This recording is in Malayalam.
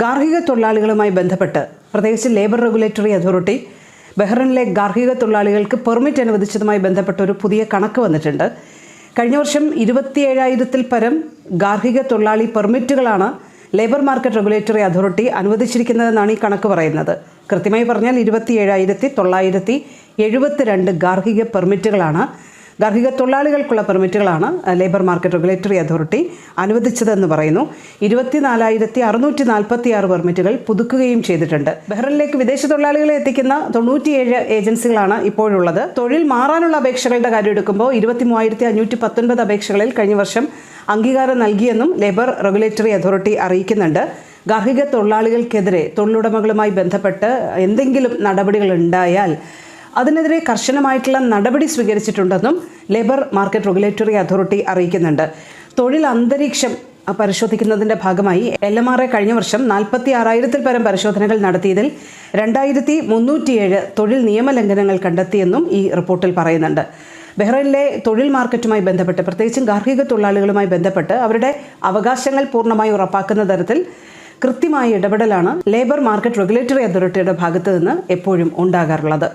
ഗാർഹിക തൊഴിലാളികളുമായി ബന്ധപ്പെട്ട് പ്രത്യേകിച്ച് ലേബർ റെഗുലേറ്ററി അതോറിറ്റി ബഹ്റിനിലെ ഗാർഹിക തൊഴിലാളികൾക്ക് പെർമിറ്റ് അനുവദിച്ചതുമായി ബന്ധപ്പെട്ട ഒരു പുതിയ കണക്ക് വന്നിട്ടുണ്ട്. കഴിഞ്ഞ വർഷം ഇരുപത്തിയേഴായിരത്തിൽ പരം ഗാർഹിക തൊഴിലാളി പെർമിറ്റുകളാണ് ലേബർ മാർക്കറ്റ് റെഗുലേറ്ററി അതോറിറ്റി അനുവദിച്ചിരിക്കുന്നതെന്നാണ് ഈ കണക്ക് പറയുന്നത്. കൃത്യമായി പറഞ്ഞാൽ ഇരുപത്തിയേഴായിരത്തി തൊള്ളായിരത്തി എഴുപത്തിരണ്ട് ഗാർഹിക പെർമിറ്റുകളാണ് ഗാർഹിക തൊഴിലാളികൾക്കുള്ള പെർമിറ്റുകളാണ് ലേബർ മാർക്കറ്റ് റെഗുലേറ്ററി അതോറിറ്റി അനുവദിച്ചതെന്ന് പറയുന്നു. ഇരുപത്തിനാലായിരത്തി അറുന്നൂറ്റി നാൽപ്പത്തി ആറ് പെർമിറ്റുകൾ പുതുക്കുകയും ചെയ്തിട്ടുണ്ട്. ബഹ്റിനിലേക്ക് വിദേശ തൊഴിലാളികളെ എത്തിക്കുന്ന തൊണ്ണൂറ്റിയേഴ് ഏജൻസികളാണ് ഇപ്പോഴുള്ളത്. തൊഴിൽ മാറാനുള്ള അപേക്ഷകളുടെ കാര്യം എടുക്കുമ്പോൾ ഇരുപത്തി മൂവായിരത്തി അഞ്ഞൂറ്റി പത്തൊൻപത് അപേക്ഷകളിൽ കഴിഞ്ഞ വർഷം അംഗീകാരം നൽകിയെന്നും ലേബർ റെഗുലേറ്ററി അതോറിറ്റി അറിയിക്കുന്നുണ്ട്. ഗാർഹിക തൊഴിലാളികൾക്കെതിരെ തൊഴിലുടമകളുമായി ബന്ധപ്പെട്ട് എന്തെങ്കിലും നടപടികൾ ഉണ്ടായാൽ അതിനെതിരെ കർശനമായിട്ടുള്ള നടപടി സ്വീകരിച്ചിട്ടുണ്ടെന്നും ലേബർ മാർക്കറ്റ് റെഗുലേറ്ററി അതോറിറ്റി അറിയിക്കുന്നുണ്ട്. തൊഴിൽ അന്തരീക്ഷം പരിശോധിക്കുന്നതിന്റെ ഭാഗമായി എൽ എം ആർ എ കഴിഞ്ഞ വർഷം നാൽപ്പത്തി ആറായിരത്തിൽ പരം പരിശോധനകൾ നടത്തിയതിൽ രണ്ടായിരത്തി മുന്നൂറ്റിയേഴ് തൊഴിൽ നിയമലംഘനങ്ങൾ കണ്ടെത്തിയെന്നും ഈ റിപ്പോർട്ടിൽ പറയുന്നുണ്ട്. ബഹ്റൈനിലെ തൊഴിൽ മാർക്കറ്റുമായി ബന്ധപ്പെട്ട് പ്രത്യേകിച്ചും ഗാർഹിക തൊഴിലാളികളുമായി ബന്ധപ്പെട്ട് അവരുടെ അവകാശങ്ങൾ പൂർണമായി ഉറപ്പാക്കുന്ന തരത്തിൽ കൃത്യമായ ഇടപെടലാണ് ലേബർ മാർക്കറ്റ് റെഗുലേറ്ററി അതോറിറ്റിയുടെ ഭാഗത്തു നിന്ന് എപ്പോഴും ഉണ്ടാകാറുള്ളത്.